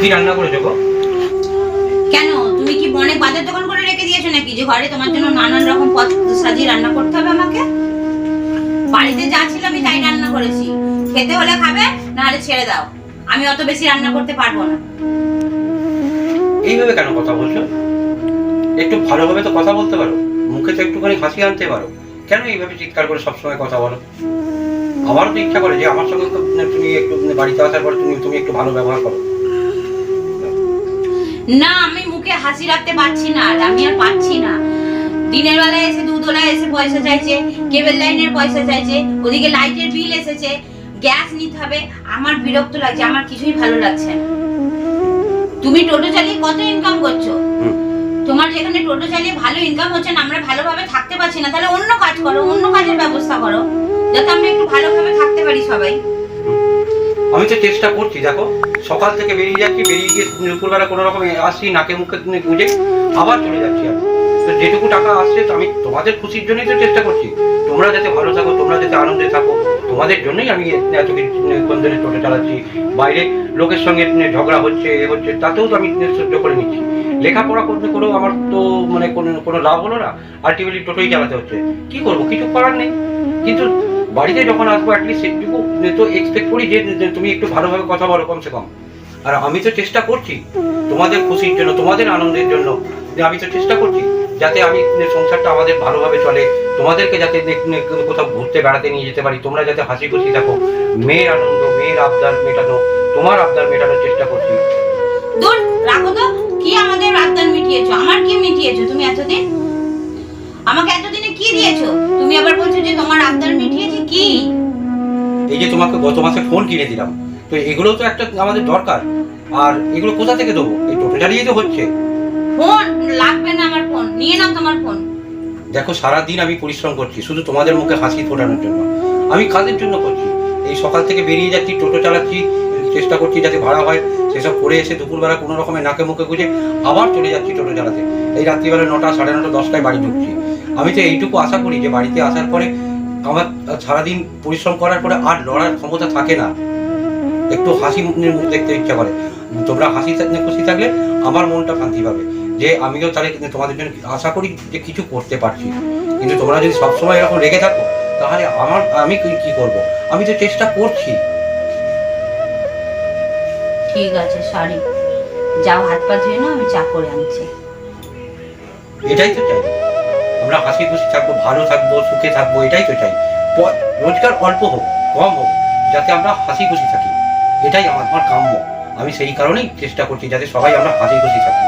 কি রান্না করেছ গো? কেন? তুমি কি বনে বাজার দোকান করে রেখে দিয়েছ নাকি? যে ঘরে তোমার জন্য নানান রকম পদ সাজিয়ে রান্না করতে হবে আমাকে? বাড়িতে যা ছিল আমি তাই রান্না করেছি। খেতে হলে খাবে নাহলে ছেড়ে দাও। আমি অত বেশি রান্না করতে পারব না। এইভাবে কেন কথা বলছো? একটু ভালোভাবে তো কথা বলতে পারো। মুখে তো একটুখানি হাসি আনতে পারো। কেন এইভাবে চিৎকার করে সবসময় কথা বলো? আমারও তো ইচ্ছা করে যে আমার সঙ্গে তো তুমি একটু বাড়িতে আসার পর তুমি তুমি একটু ভালো ব্যবহার করো। না আমি মুখে হাসি রাখতে পারছি না আর আমি আর পাচ্ছি না। দিনের বেলায় এসে দুধওয়ালা এসে পয়সা চাইছে কেবল লাইনের পয়সা চাইছে ওদিকে লাইটের বিল এসেছে গ্যাস নিতে হবে আমার বিরক্ত লাগছে আমার কিছুই ভালো লাগছে না। তুমি টোটো চালিয়ে কত ইনকাম করছ। তোমার যেখানে টোটো চালিয়ে ভালো ইনকাম হচ্ছে না, আমরা ভালোভাবে থাকতে পারছি না, তাহলে অন্য কাজ করো, অন্য কাজের ব্যবস্থা করো, যাতে আমরা একটু ভালোভাবে থাকতে পারি সবাই। আমি তো চেষ্টা করছি, দেখো, সকাল থেকে বেরিয়ে যাচ্ছি, বেরিয়ে গিয়ে দুপুরবেলা কোনো রকম আসছি, নাকে মুখে গুঁজে আবার চলে যাচ্ছি আমি। তো যেটুকু টাকা আসছে আমি তোমাদের খুশির জন্যই তো চেষ্টা করছি। তোমরা যাতে ভালো থাকো, তোমরা যাতে আনন্দে থাকো, তোমাদের জন্যই আমি এত ধরে টোটো চালাচ্ছি। বাইরে লোকের সঙ্গে ঝগড়া হচ্ছে, এ হচ্ছে, তাতেও তো আমি সহ্য করে নিচ্ছি। লেখাপড়া করতে করেও আমার তো মানে কোনো কোনো লাভ হলো না। আলটিমেটলি টোটোই চালাতে হচ্ছে। কি করব? কিছু করার নেই। কিন্তু বাড়িতে যখন আসব অ্যাটলিস্ট সেটুকু তো এক্সপেক্ট করি যে, তুমি একটু ভালোভাবে কথা বলো কমসে কম। আর আমি তো চেষ্টা করছি তোমাদের খুশির জন্য, তোমাদের আনন্দের জন্য। আমি তো চেষ্টা করছি। যাতে আমি সংসারটা আমাদের ভালোভাবে চলে। তোমাদেরকে যাতে কোথাও ঘুরতে বেড়াতে নিয়ে যেতে পারি। তোমরা যাতে হাসি খুশি থাকো। মেয়ের আনন্দ মেয়ের আবদার মেটানো তোমার আবদার মেটানোর চেষ্টা করছি। দূর রাখো তো। কি আমাদের আবদার মিটিয়েছো? আমার কি মিটিয়েছো তুমি এতদিন? আমাকে এতদিনে কি দিয়েছ? তুমি আবার বলছো যে তোমার আবদার মিটিয়েছি কি? এই যে তোমাকে গত মাসে ফোন কিনে দিলাম। তো এগুলো তো একটা আমাদের দরকার। আর এগুলো কোথা থেকে দেবো? এই টোটো চালিয়েই তো হচ্ছে। ফোন? তোমার ফোন। দেখো, সারাদিন আমি পরিশ্রম করছি, শুধু তোমাদের মুখে হাসি ফোটানোর জন্য। আমি কাজের জন্য করছি? এই সকাল থেকে বেরিয়ে যাচ্ছি, টোটো চালাচ্ছি, চেষ্টা করছি যাতে ভাড়া হয়, সেসব করে এসে দুপুরবেলা কোনো রকমের নাকে মুখে গুঁজে আবার চলে যাচ্ছি টোটো চালাতে। এই রাত্রিবেলা নটা, সাড়ে নটা, দশটায় বাড়ি ঢুকছি। আমি তো এইটুকু আশা করি যে বাড়িতে আসার পরে আমার সারাদিন পরিশ্রম করার পরে আর লড়ার ক্ষমতা থাকে না। একটু হাসি মুখ দেখতে ইচ্ছা করে। তোমরা হাসি খুশি থাকলে আমার মনটা শান্তি পাবে। যে আমিও তাহলে কিন্তু তোমাদের জন্য আশা করি যে কিছু করতে পারছি। কিন্তু তোমরা যদি সবসময় এরকম রেগে থাকো তাহলে আমার আমি কি করব? আমি তো চেষ্টা করছি। ঠিক আছে সরি যাও হাত পা ধুয়ে নাও আমি চা করে আনছি। এটাই তো চাই। আমরা হাসি খুশি থাকব ভালো থাকব সুখে থাকব এটাই তো চাই। রোজগার অল্প হোক কম হোক যাতে আমরা হাসি খুশি থাকি। এটাই আমার আমার কাম্য। আমি সেই কারণেই চেষ্টা করছি যাতে সবাই আমরা হাসি খুশি থাকি।